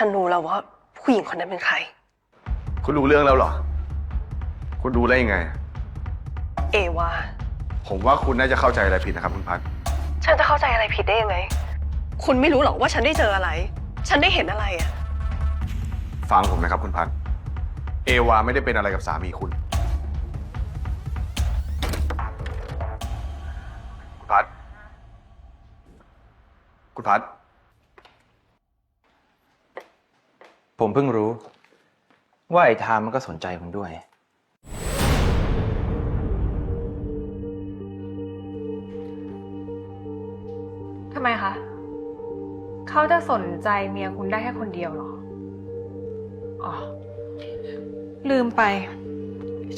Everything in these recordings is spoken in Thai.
ฉันรู้แล้วว่าผู้หญิงคนนั้นเป็นใคร คุณรู้เรื่องแล้วเหรอ คุณรู้ได้ยังไง เอวา ผมว่าคุณน่าจะเข้าใจอะไรผิดนะครับคุณพัดฉันจะเข้าใจอะไรผิดได้ยังไง คุณไม่รู้หรอกว่าฉันได้เจออะไร ฉันได้เห็นอะไรอะฟังผมนะครับคุณพัดเอวาไม่ได้เป็นอะไรกับสามีคุณ คุณพัดคุณพัด ผมเพิ่งรู้ ว่าไอ้ทามมันก็สนใจคุณด้วย ทำไมคะ เขาจะสนใจเมียคุณได้แค่คนเดียวเหรอ อ๋อ ลืมไป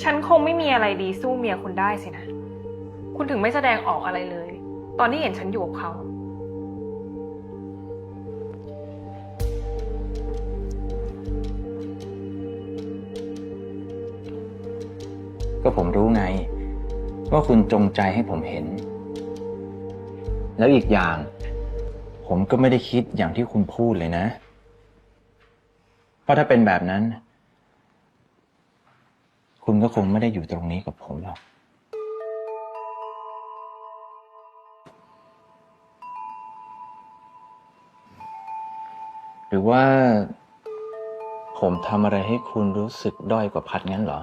ฉันคงไม่มีอะไรดีสู้เมียคุณได้สินะ คุณถึงไม่แสดงออกอะไรเลย ตอนที่เห็นฉันอยู่กับเขา ก็ผมรู้ไง ว่าคุณจงใจให้ผมเห็น แล้วอีกอย่าง ผมก็ไม่ได้คิดอย่างที่คุณพูดเลยนะ เพราะถ้าเป็นแบบนั้น คุณก็คงไม่ได้อยู่ตรงนี้กับผมหรอกหรือว่า ผมทำอะไรให้คุณรู้สึกด้อยกว่าพัดงั้นเหรอ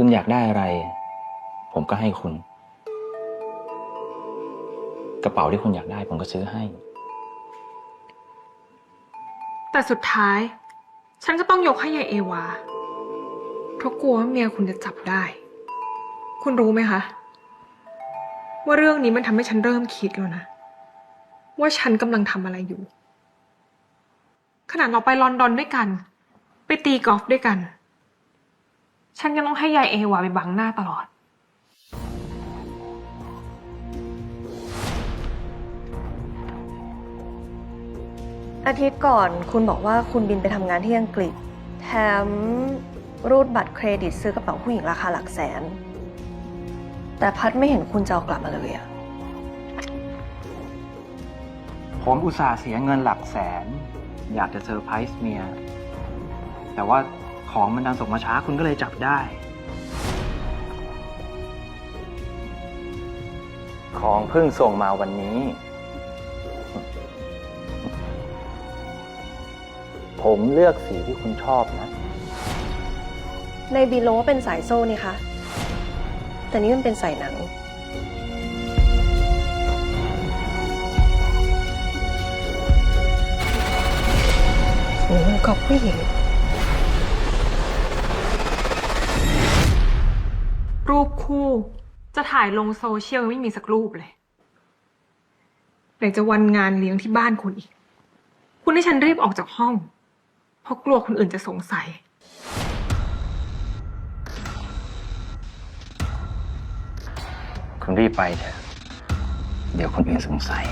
คุณอยากได้อะไร ผมก็ให้คุณ กระเป๋าที่คุณอยากได้ ผมก็ซื้อให้ แต่สุดท้าย ฉันก็ต้องยกให้ยายเอวา เพราะกลัวว่าเมียคุณจะจับได้ คุณรู้ไหมคะ ว่าเรื่องนี้มันทำให้ฉันเริ่มคิดแล้วนะ ว่าฉันกำลังทำอะไรอยู่ ขนาดเราไปลอนดอนด้วยกัน ไปตีกอล์ฟด้วยกัน ฉันยังต้องให้ยายเอวาไปบังหน้าตลอด อาทิตย์ก่อนคุณบอกว่าคุณบินไปทำงานที่อังกฤษ แถมรูดบัตรเครดิตซื้อกระเป๋าผู้หญิงราคาหลักแสน แต่พัดไม่เห็นคุณจะเอากลับมาเลยอะผมอุตส่าห์เสียเงินหลักแสน อยากจะเซอร์ไพรส์เมีย แต่ว่า ของมันดันส่งมาช้าคุณก็เลยจับได้ ของเพิ่งส่งมาวันนี้ ผมเลือกสีที่คุณชอบนะ ในบีโลเป็นสายโซ่นี่คะแต่นี่มันเป็นสายหนัง โอ้กับผู้หญิง รูปคู่ จะถ่ายลงโซเชียลยังไม่มีสักรูปเลยไหนจะวันงานเลี้ยงที่บ้านคุณอีก คุณให้ฉันรีบออกจากห้อง เพราะกลัวคนอื่นจะสงสัย คุณรีบไปเถอะ เดี๋ยวคนอื่นสงสัย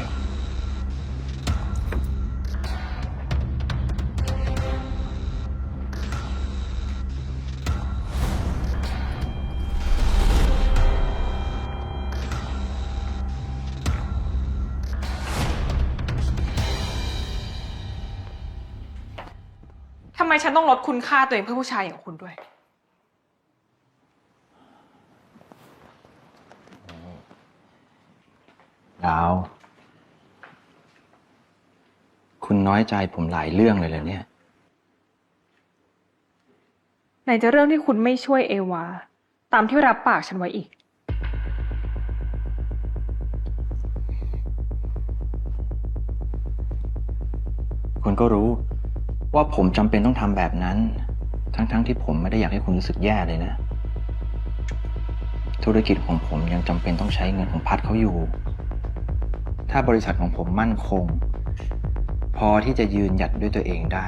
ำไมฉันต้องลดคุณค่าตัวเองเพื่อผู้ชายอย่างคุณด้วย ดาว คุณน้อยใจผมหลายเรื่องเลยเหรอเนี่ย ไหนจะเรื่องที่คุณไม่ช่วยเอวา ตามที่รับปากฉันไว้อีก คุณก็รู้ ว่าผมจำเป็นต้องทำแบบนั้น ทั้งๆทที่ผมไม่ได้อยากให้คุณรู้สึกแย่เลยนะ ธุรกิจของผมยังจำเป็นต้องใช้เงินของพัดเขาอยู่ ถ้าบริษัทของผมมั่นคง พอที่จะยืนหยัดด้วยตัวเองได้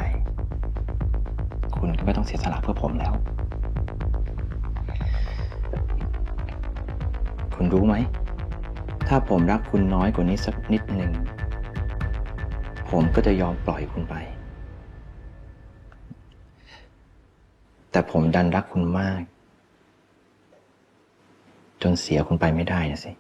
คุณก็ไม่ต้องเสียสละเพื่อผมแล้ว คุณรู้ไหม ถ้าผมรักคุณน้อยกว่านี้สักนิดหนึ่งผมก็จะยอมปล่อยคุณไป แต่ผมดันรักคุณมาก จนเสียคุณไปไม่ได้นะสิ